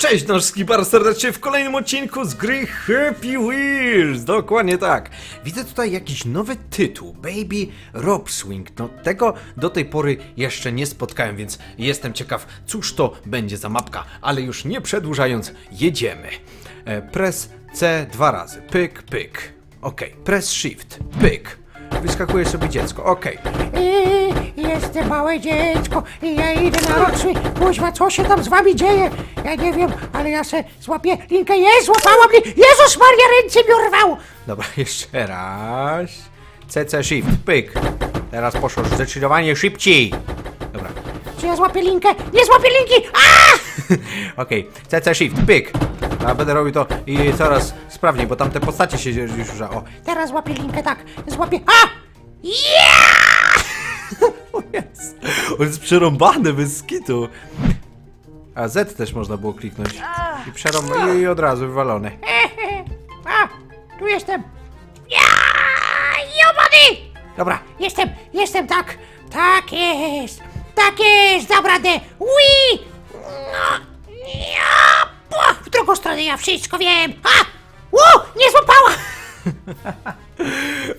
Cześć, nożski bar serdecznie w kolejnym odcinku z gry Happy Wheels. Dokładnie tak. Widzę tutaj jakiś nowy tytuł, Baby Rob Swing. No tego do tej pory jeszcze nie spotkałem, więc jestem ciekaw, cóż to będzie za mapka. Ale już nie przedłużając, jedziemy. E, press C dwa razy. Pyk, pyk. Okej, press shift. Pyk. Wyskakuje sobie dziecko. I jestem małe dziecko i ja idę na roczny. Kuźwa, co się tam z wami dzieje? Ja nie wiem, ale ja se złapię linkę. Jest, złapała mnie! Jezus Maria, ręce mi urwał! Dobra, jeszcze raz. CC Shift, pyk. Teraz poszło zdecydowanie szybciej. Dobra, Czy ja złapię linkę? Nie złapię linki! A! okej. CC Shift, pyk. A będę robił to i coraz sprawniej, bo tam te postacie się już już... O, Teraz złapię linkę, tak. Złapię. A! o jest. On jest przerąbany bez skitu. A Z też można było kliknąć. I przerąb... I od razu wywalone. A! Tu jestem. Jobany! Dobra, Jestem, jestem, tak. Tak jest. Tak jest, dam radę. Ui! No, ja! Po, W drugą stronę ja wszystko wiem. A! U! Nie złapała!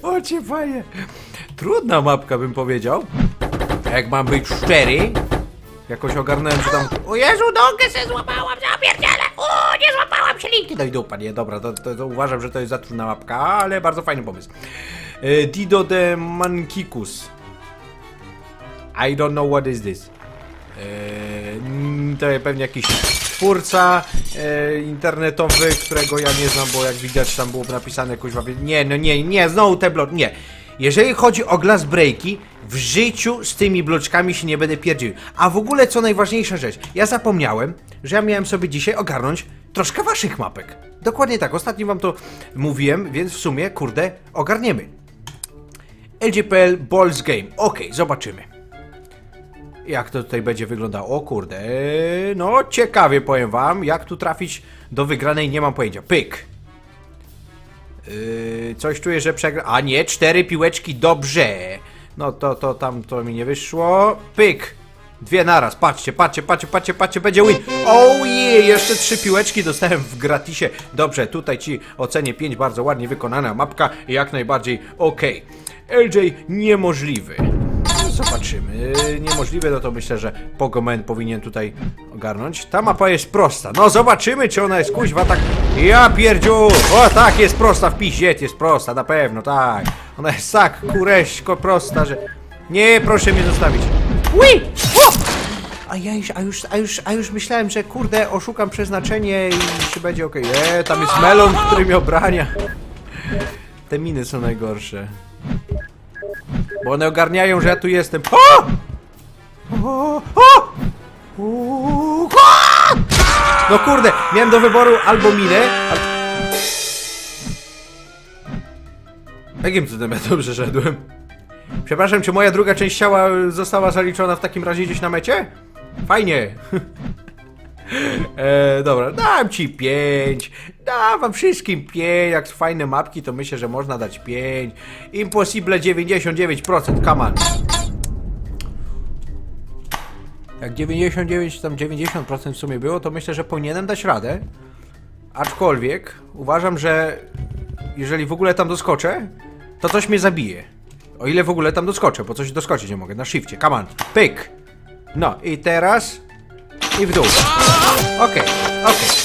o cię fajnie. Trudna mapka bym powiedział. Jak mam być szczery, jakoś ogarnąłem, że tam... O Jezu, nogę se złapałam, zapierdzielę! O, nie złapałam się linki! No i dupa, nie, dobra, to, to, to uważam, że to jest za trudna mapka, ale bardzo fajny pomysł. E, Dido de Mankikus. I don't know what is this. E, to pewnie jakiś twórca e, internetowy, którego ja nie znam, bo jak widać tam było napisane jakoś... Nie, no nie, nie, znowu te blok, nie. Jeżeli chodzi o glass breaki, w życiu z tymi bloczkami się nie będę pierdził. A w ogóle co najważniejsza rzecz, ja zapomniałem, że ja miałem sobie dzisiaj ogarnąć troszkę waszych mapek. Dokładnie tak, ostatnio wam to mówiłem, więc w sumie, kurde, ogarniemy. LGPL Balls Game. Okej, zobaczymy. Jak to tutaj będzie wyglądało? O kurde, no ciekawie powiem wam, jak tu trafić do wygranej, nie mam pojęcia. Pyk. Yy, coś czuję, że przegra... A nie, cztery piłeczki, dobrze. No to, to tam to mi nie wyszło. Pyk. Dwie naraz, patrzcie, patrzcie, patrzcie, patrzcie, patrzcie, będzie win. Oh yeah, jeszcze trzy piłeczki dostałem w gratisie. Dobrze, tutaj ci ocenię 5, bardzo ładnie wykonana mapka, jak najbardziej okej. LJ niemożliwy. Zobaczymy. Niemożliwe, no to myślę, że Pogomen powinien tutaj ogarnąć. Ta mapa jest prosta. No zobaczymy, czy ona jest kuźwa tak... Ja pierdziu! O tak, jest prosta w piździe, jest prosta, na pewno, tak. Ona jest tak kureśko prosta, że... Nie, proszę mnie zostawić. Ui! O! A ja już, a już, a już, a już myślałem, że kurde, oszukam przeznaczenie i się będzie okej. Eee, tam jest melon, który mi obrania. Te miny są najgorsze. Bo one ogarniają, że ja tu jestem. O! O! O! O! No kurde, miałem do wyboru albo minę, al... Jakim cudem ja dobrze szedłem? Przepraszam, czy moja druga część ciała została zaliczona w takim razie gdzieś na mecie? Fajnie. e, dobra, dam ci 5. Dam wam wszystkim 5. Jak fajne mapki, to myślę, że można dać 5. Impossible 99%, come on. Jak 99, tam 90% w sumie było, to myślę, że powinienem dać radę. Aczkolwiek uważam, że jeżeli w ogóle tam doskoczę, to coś mnie zabije. O ile w ogóle tam doskoczę, bo coś doskoczyć nie mogę. Na shifcie, come on, pyk. No i teraz i w dół. Okej, okej.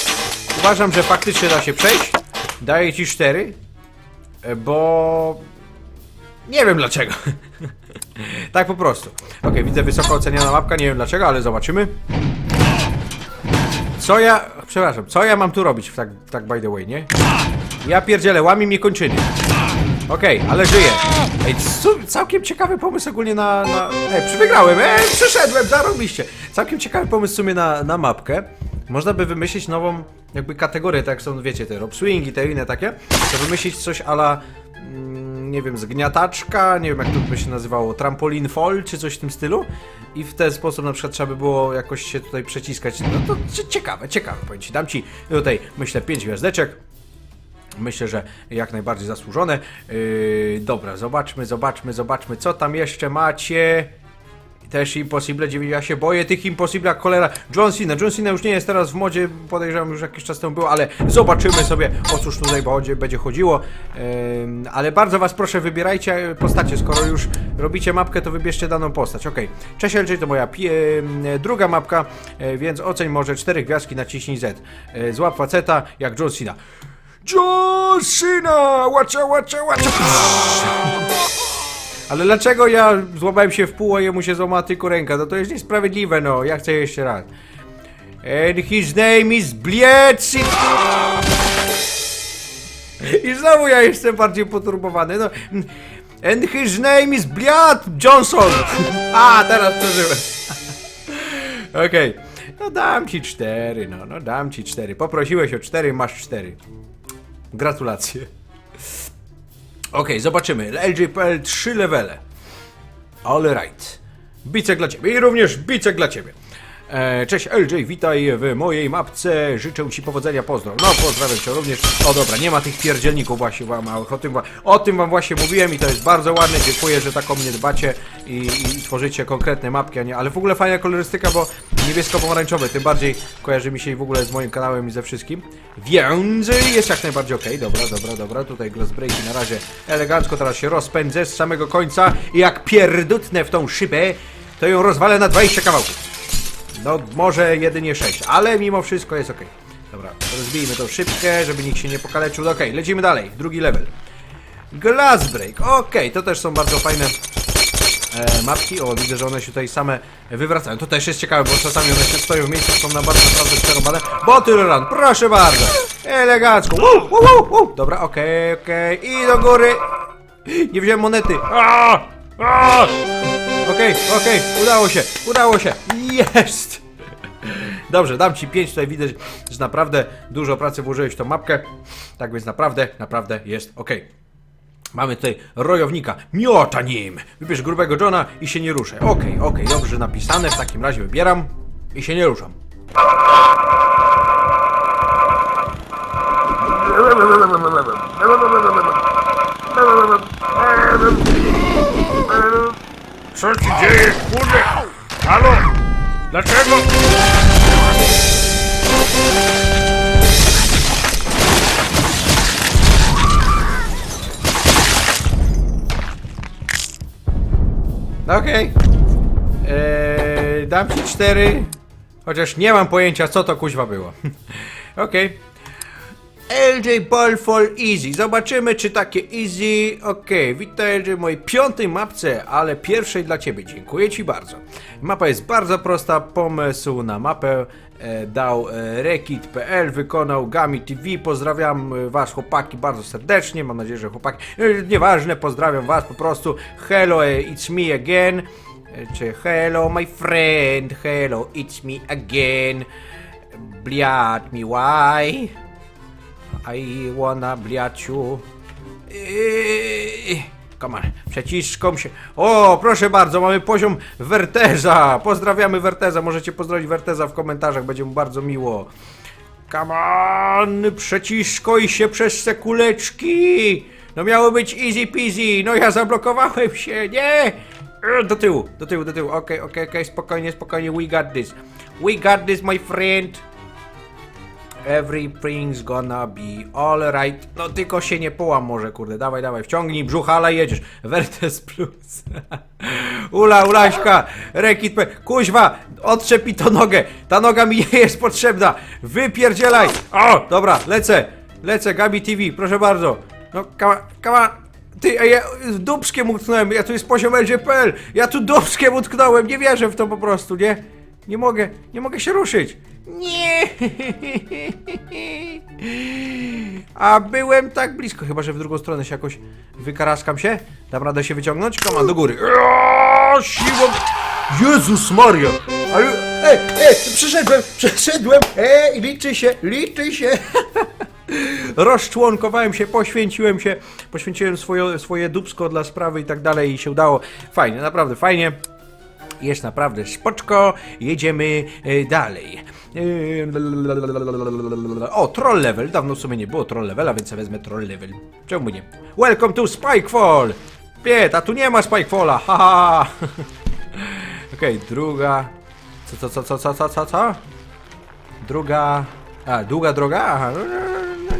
Uważam, że faktycznie da się przejść. Daję ci cztery, e, bo nie wiem dlaczego. tak po prostu. Okej, widzę wysoko oceniana mapka, nie wiem dlaczego, ale zobaczymy. Co ja... Przepraszam, co ja mam tu robić, tak, tak by the way, nie? Ja pierdzielę, łami mnie kończyny. Okej, ale żyję. Ej, całkiem ciekawy pomysł ogólnie na... na... Ej, wygrałem, ej, przyszedłem, zarobiście. Całkiem ciekawy pomysł w sumie na, na mapkę. Można by wymyślić nową jakby kategorię, tak jak są, wiecie, te rob swing i te inne takie, to wymyślić coś ala, mm, nie wiem, zgniataczka, nie wiem jak to by się nazywało, trampolin fall, czy coś w tym stylu i w ten sposób na przykład trzeba by było jakoś się tutaj przeciskać, no to cie- ciekawe, ciekawe, powiem ci, dam ci tutaj, myślę, pięć gwiazdeczek, Myślę, że jak najbardziej zasłużone. Yy, dobra, zobaczmy, zobaczmy, zobaczmy, co tam jeszcze macie. Też Impossible 9, ja się boję tych Impossible jak cholera. John Cena, John Cena już nie jest teraz w modzie, podejrzewam już jakiś czas temu był, ale zobaczymy sobie o cóż tutaj będzie, będzie chodziło. Ale bardzo was proszę, wybierajcie postacie, skoro już robicie mapkę, to wybierzcie daną postać. Okej, cześć LJ, to moja ym, druga mapka, e, więc oceń może 4 gwiazdki, naciśnij Z. E, Złap faceta jak John Cena. John Cena! Watcha, watcha, watcha! Ale dlaczego ja złamałem się w pół, a jemu się złamała tylko ręka? No to jest niesprawiedliwe, no. Ja chcę jeszcze raz. And his name is Bliecy. I znowu ja jestem bardziej poturbowany, no. And his name is Bliat Johnson. A, teraz przeżyłem. Okej. No dam ci cztery, no, no dam ci cztery. Poprosiłeś o cztery, masz cztery. Gratulacje. Okej, zobaczymy. LJPL 3 levele. Alright. Bicek dla ciebie i również bicek dla ciebie. E, cześć LJ, witaj w mojej mapce. Życzę ci powodzenia, pozdro. No, pozdrawiam cię również. O dobra, nie ma tych pierdzielników właśnie wam. O tym, o tym wam właśnie mówiłem i to jest bardzo ładne. Dziękuję, że tak o mnie dbacie i, i tworzycie konkretne mapki, a nie. Ale w ogóle fajna kolorystyka, bo niebiesko-pomarańczowe, tym bardziej kojarzy mi się w ogóle z moim kanałem i ze wszystkim. Więc jest jak najbardziej okej. Dobra, dobra, dobra. Tutaj glass breaki na razie elegancko. Teraz się rozpędzę z samego końca i jak pierdutnę w tą szybę, to ją rozwalę na 20 kawałków. No, może jedynie 6, ale mimo wszystko jest ok. Dobra, rozbijmy tą szybkę, żeby nikt się nie pokaleczył. No Okej, lecimy dalej. Drugi level. Glass Break. Okej, to też są bardzo fajne e, mapki. O, widzę, że one się tutaj same wywracają. To też jest ciekawe, bo czasami one się stoją w miejscu, są na bardzo naprawdę przerobane. Bottle Run, proszę bardzo. Elegancko. Woo, woo, woo. Dobra, okej, okej. I do góry. Nie wziąłem monety. A! A! Okej, okej, udało się, udało się. Jest! Dobrze, dam ci 5, tutaj widać, że naprawdę dużo pracy włożyłeś w tą mapkę. Tak więc naprawdę, naprawdę jest ok. Mamy tutaj rojownika, miota nim. Wybierz grubego Johna i się nie ruszaj. Okej, okej, dobrze napisane, w takim razie wybieram i się nie ruszam. Co ci dzieje, kurde? Halo? Dlaczego? 4. Chociaż nie mam pojęcia, co to kuźwa było. Okej. Okay. LJ Ball for Easy. Zobaczymy, czy takie easy. Okej, okay. witaj LJ w mojej piątej mapce, ale pierwszej dla Ciebie. Dziękuję Ci bardzo. Mapa jest bardzo prosta. Pomysł na mapę e, dał e, Rekit.pl, wykonał Gami TV. Pozdrawiam e, Was, chłopaki, bardzo serdecznie. Mam nadzieję, że chłopaki. E, nieważne, pozdrawiam Was po prostu. Hello, e, it's me again. Czy hello my friend, hello, it's me again. Bliad mi why? I wanna bliaciu. Eee, Come on, przeciszką się. O, proszę bardzo, mamy poziom Werteza. Pozdrawiamy Werteza. Możecie pozdrowić Werteza w komentarzach, będzie mu bardzo miło. Come on, przeciszkoj się przez te kuleczki. No miało być easy peasy. No ja zablokowałem się, nie? Do tyłu, do tyłu, do tyłu. Okej, okej, okej, spokojnie, spokojnie. We got this. We got this, my friend. Everything's gonna be alright. No tylko się nie połam może, kurde. Dawaj, dawaj, wciągnij brzuchala i jedziesz. Vertes plus. Ula, ulaśka, rekit, kuźwa, odczepi to nogę. Ta noga mi nie jest potrzebna. Wypierdzielaj. O, dobra, lecę. Lecę, Gabi TV, proszę bardzo. No, kama, kama. Ty, a ja dubskiem utknąłem, ja tu jest poziom LGPL. Ja tu dubskiem utknąłem, nie wierzę w to po prostu, nie? Nie mogę, nie mogę się ruszyć. Nie! A byłem tak blisko, chyba że w drugą stronę się jakoś wykaraskam się. Dam radę się wyciągnąć? Kama do góry. Siłą! Jezus Maria! Ale, ej, ej, przeszedłem, przeszedłem! Ej, liczy się, liczy się! Rozczłonkowałem się, poświęciłem się, poświęciłem swoje, swoje dubsko dla sprawy i tak dalej i się udało. Fajnie, naprawdę fajnie. Jest naprawdę spoczko, jedziemy e, dalej. E, O, troll level, dawno w sumie nie było troll levela, więc wezmę troll level. Czemu nie? Welcome to Spikefall! Piet, a tu nie ma Spikefalla, haha! Okej, druga... Co, co, co, co, co, co, co? Druga... A, długa droga? Aha,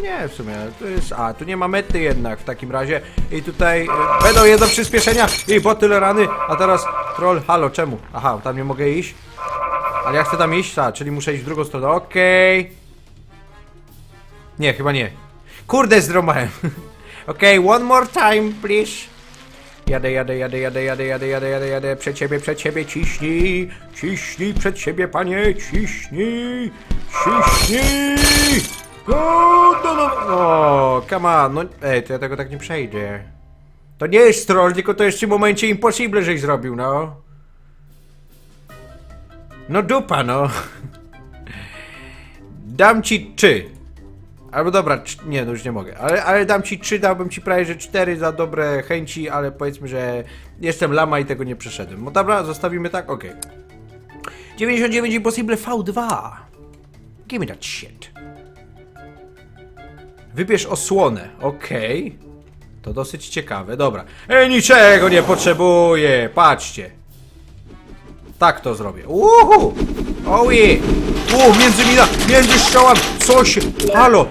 nie, w sumie, to jest... A, tu nie ma mety jednak w takim razie. I tutaj e, będą jedno przyspieszenia i po tyle rany. A teraz troll, halo, czemu? Aha, tam nie mogę iść. Ale ja chcę tam iść, a, czyli muszę iść w drugą stronę, okej. Nie, chyba nie. Kurde, zdromałem. Okej, one more time, please. Jadę, jadę, jadę, jadę, jadę, jadę, jadę, jadę, jadę, przed ciebie, przed ciebie, ciśnij, ciśnij, przed ciebie, panie, ciśnij, ciśnij. O, no, no, come on, no, ej, to ja tego tak nie przejdę. To nie jest troll, tylko to jest w tym momencie impossible, żeś zrobił, no. No dupa, no. Dam ci trzy. Albo dobra, nie, no już nie mogę. Ale, ale dam ci trzy, dałbym ci prawie że cztery za dobre chęci, ale powiedzmy, że jestem lama i tego nie przeszedłem. No dobra, zostawimy tak? Okej. 99 Impossible V2. Give me that shit. Wybierz osłonę. Okej. To dosyć ciekawe, dobra. Ej, niczego nie potrzebuję, patrzcie. Tak to zrobię. Uhu! Oje! O, między mina, między strzałami, coś! Halo!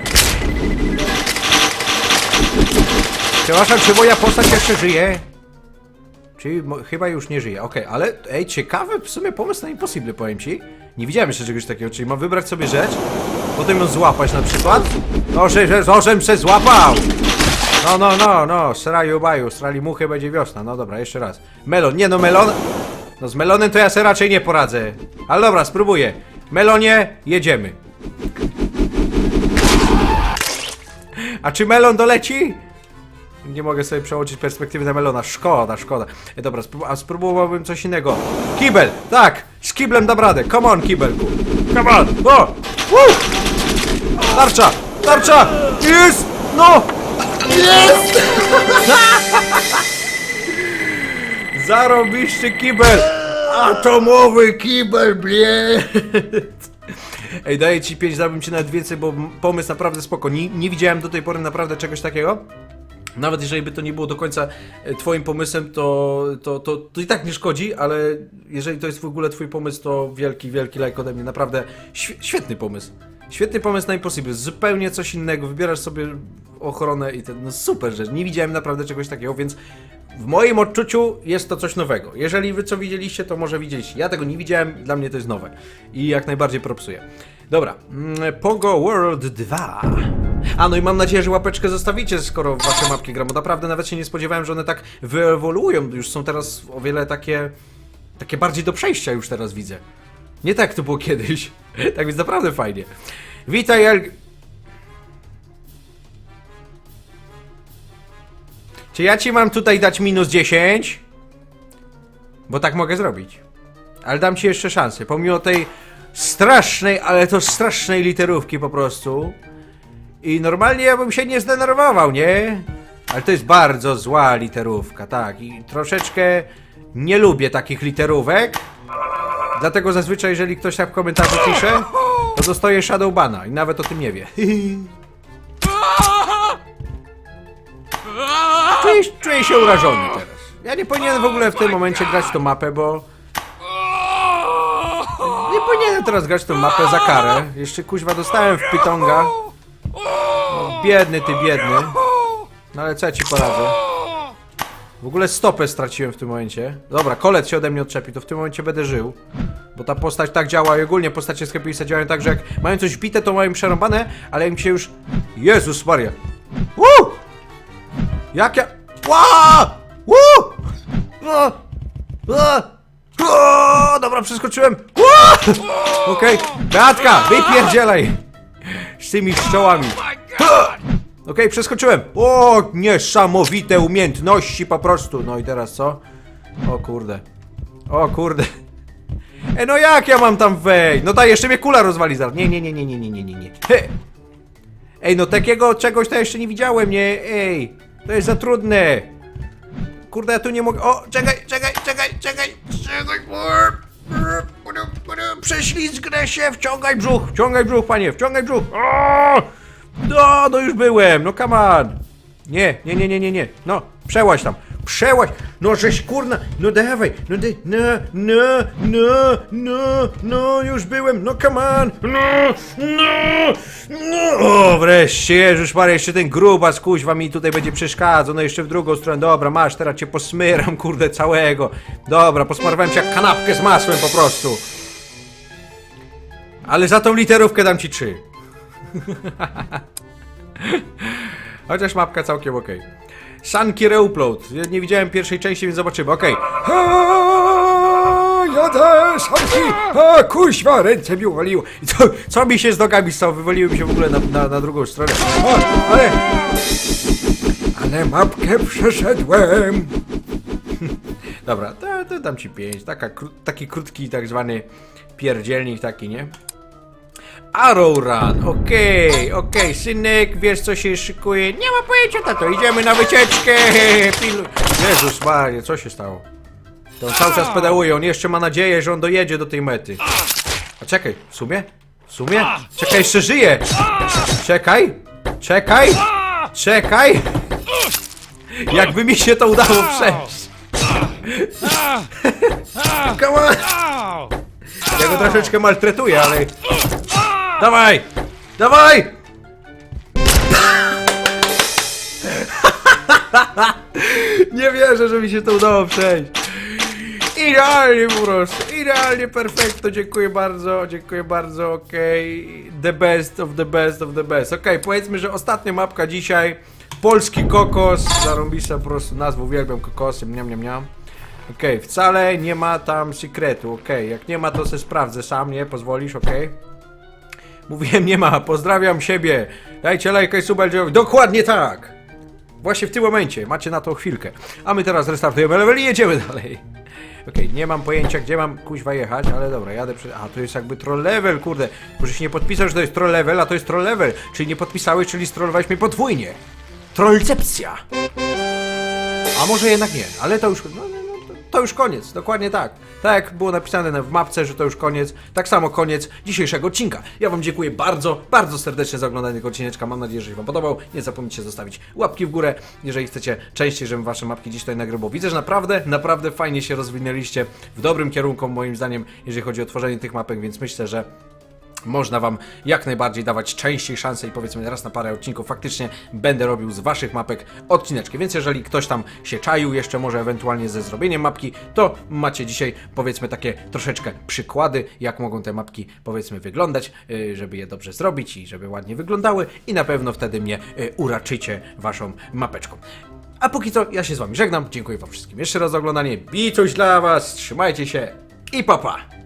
Przepraszam, czy moja postać jeszcze żyje? Czyli chyba już nie żyje, okej, ale ej, ciekawy w sumie pomysł na Impossible, powiem ci. Nie widziałem jeszcze czegoś takiego, czyli mam wybrać sobie rzecz, potem ją złapać na przykład. No, że, że, że, żem se złapał! No, no, no, no, sraju baju, srali muchy, będzie wiosna. No dobra, jeszcze raz. Melon, nie no, melon... No z melonem to ja se raczej nie poradzę. Ale dobra, spróbuję. Melonie, jedziemy. A czy melon doleci? Nie mogę sobie przełączyć perspektywy na melona. Szkoda, szkoda. E, dobra, sprób a spróbowałbym coś innego. Kibel! Tak! Z kiblem dam radę. Come on, kibelku. Come on! O! Woo! Tarcza! Tarcza! Jest! No! Jest! Zarobiście kibel! Atomowy kibel, blie! Ej, daję ci 5, dałbym ci nawet więcej, bo pomysł naprawdę spoko. Nie, nie widziałem do tej pory naprawdę czegoś takiego. Nawet jeżeli by to nie było do końca e, twoim pomysłem, to, to, to, to i tak nie szkodzi, ale jeżeli to jest w ogóle twój pomysł, to wielki, wielki like ode mnie. Naprawdę świe- świetny pomysł. Świetny pomysł na Impossible. Zupełnie coś innego. Wybierasz sobie ochronę i ten, no super rzecz. Nie widziałem naprawdę czegoś takiego, więc w moim odczuciu jest to coś nowego. Jeżeli wy co widzieliście, to może widzieliście. Ja tego nie widziałem, dla mnie to jest nowe. I jak najbardziej propsuję. Dobra, mm, Pogo World 2. A no i mam nadzieję, że łapeczkę zostawicie, skoro wasze mapki gram, bo naprawdę nawet się nie spodziewałem, że one tak wyewoluują. Już są teraz o wiele takie, takie bardziej do przejścia już teraz widzę. Nie tak to było kiedyś. Tak więc naprawdę fajnie. Witaj, El... Czy ja ci mam tutaj dać minus 10? Bo tak mogę zrobić. Ale dam ci jeszcze szansę. Pomimo tej strasznej, ale to strasznej literówki po prostu. I normalnie ja bym się nie zdenerwował, nie? Ale to jest bardzo zła literówka, tak. I troszeczkę nie lubię takich literówek. Dlatego zazwyczaj, jeżeli ktoś tak w komentarzu pisze, to dostaje Shadowbana i nawet o tym nie wie. Czuję, czuję się urażony teraz. Ja nie powinienem w ogóle w tym momencie grać w tą mapę, bo... Nie powinienem teraz grać w tą mapę za karę. Jeszcze kuźwa dostałem w pytonga. No, biedny ty, biedny. No ale co ja ci poradzę? W ogóle stopę straciłem w tym momencie. Dobra, kolet się ode mnie odczepi, to w tym momencie będę żył. Bo ta postać tak działa i ogólnie postacie z Happysa działają tak, że jak mają coś bite, to mają przerąbane, ale im się już... Jezus Maria! Woo! Jak ja... Ła! Woo! Dobra, przeskoczyłem! Okej, Beatka, wypierdzielaj! Z tymi szczołami. Okej, przeskoczyłem. O, niesamowite umiejętności po prostu. No i teraz co? O kurde. O kurde. E, no jak ja mam tam wejść? No daj, jeszcze mnie kula rozwali zaraz. Nie, nie, nie, nie, nie, nie, nie, nie, nie. He. Ej, no takiego czegoś to jeszcze nie widziałem, nie? Ej, to jest za trudne. Kurde, ja tu nie mogę. O, czekaj, czekaj, czekaj, czekaj, czekaj. Prześlizgnę się, wciągaj brzuch, wciągaj brzuch, panie, wciągaj brzuch. O! No, no już byłem, no come on. Nie, nie, nie, nie, nie, nie. No, przełaź tam. Przełaź! No żeś kurna! No dawaj! No daj! No, no, no, no, no, już byłem! No come on! No, no, no! O, wreszcie, Jezus Maria, jeszcze ten grubas, kuźwa mi tutaj będzie przeszkadzał, no jeszcze w drugą stronę, dobra, masz, teraz cię posmyram, kurde, całego. Dobra, posmarowałem cię jak kanapkę z masłem po prostu. Ale za tą literówkę dam ci trzy. Chociaż mapka całkiem okej. Sunky Reupload. Nie widziałem pierwszej części, więc zobaczymy. Okej. Okay. Jadę, Sunky! A, kuźwa, ręce mi uwaliło. I co, co mi się z nogami stało? Wywaliły mi się w ogóle na, na, na drugą stronę. O, ale... Ale mapkę przeszedłem. Dobra, to, to dam ci pięć. Taka, taki krótki, tak zwany pierdzielnik taki, nie? Arrow Run, okej, okej, synek, wiesz co się szykuje? Nie ma pojęcia, tato, idziemy na wycieczkę! Pilu... Jezus Maria, co się stało? To on cały czas pedałuje, on jeszcze ma nadzieję, że on dojedzie do tej mety. A czekaj, w sumie? W sumie? Czekaj, jeszcze żyje! Czekaj! Czekaj! Czekaj! Jakby mi się to udało przejść! Come on! Ja go troszeczkę maltretuję, ale... Dawaj! Dawaj! Nie wierzę, że mi się to udało przejść. Idealnie po prostu, idealnie, perfekto, dziękuję bardzo, dziękuję bardzo, okej. The best of the best of the best. Okej, powiedzmy, że ostatnia mapka dzisiaj. Polski kokos, zarąbista po prostu nazwę, uwielbiam kokosy, mniam, mniam, mniam. Okej, wcale nie ma tam sekretu, okej, jak nie ma to se sprawdzę sam, nie? Pozwolisz, okej? Mówiłem, nie ma, pozdrawiam siebie. Dajcie lajka i suba LG-owi. Dokładnie tak! Właśnie w tym momencie, macie na to chwilkę. A my teraz restartujemy level i jedziemy dalej. Okej, nie mam pojęcia, gdzie mam kuźwa jechać, ale dobra, jadę przy... A, to jest jakby troll level, kurde. Bo się nie podpisał, że to jest troll level, a to jest troll level. Czyli nie podpisałeś, czyli strollowałeś mnie podwójnie. Trollcepcja! A może jednak nie, ale to już... No, to- już koniec, dokładnie tak. Tak jak było napisane na- w mapce, że to już koniec, tak samo koniec dzisiejszego odcinka. Ja wam dziękuję bardzo, bardzo serdecznie za oglądanie tego odcineczka. Mam nadzieję, że się wam podobał. Nie zapomnijcie zostawić łapki w górę, jeżeli chcecie częściej, żebym wasze mapki dziś tutaj nagrywał. Widzę, że naprawdę, naprawdę fajnie się rozwinęliście w dobrym kierunku, moim zdaniem, jeżeli chodzi o tworzenie tych mapek, więc myślę, że można wam jak najbardziej dawać częściej szanse i powiedzmy raz na parę odcinków faktycznie będę robił z waszych mapek odcineczki. Więc jeżeli ktoś tam się czaił jeszcze może ewentualnie ze zrobieniem mapki, to macie dzisiaj powiedzmy takie troszeczkę przykłady, jak mogą te mapki powiedzmy wyglądać, yy, żeby je dobrze zrobić i żeby ładnie wyglądały i na pewno wtedy mnie yy, uraczycie waszą mapeczką. A póki co ja się z wami żegnam, dziękuję wam wszystkim jeszcze raz za oglądanie, bicuś dla was, trzymajcie się i papa! Pa.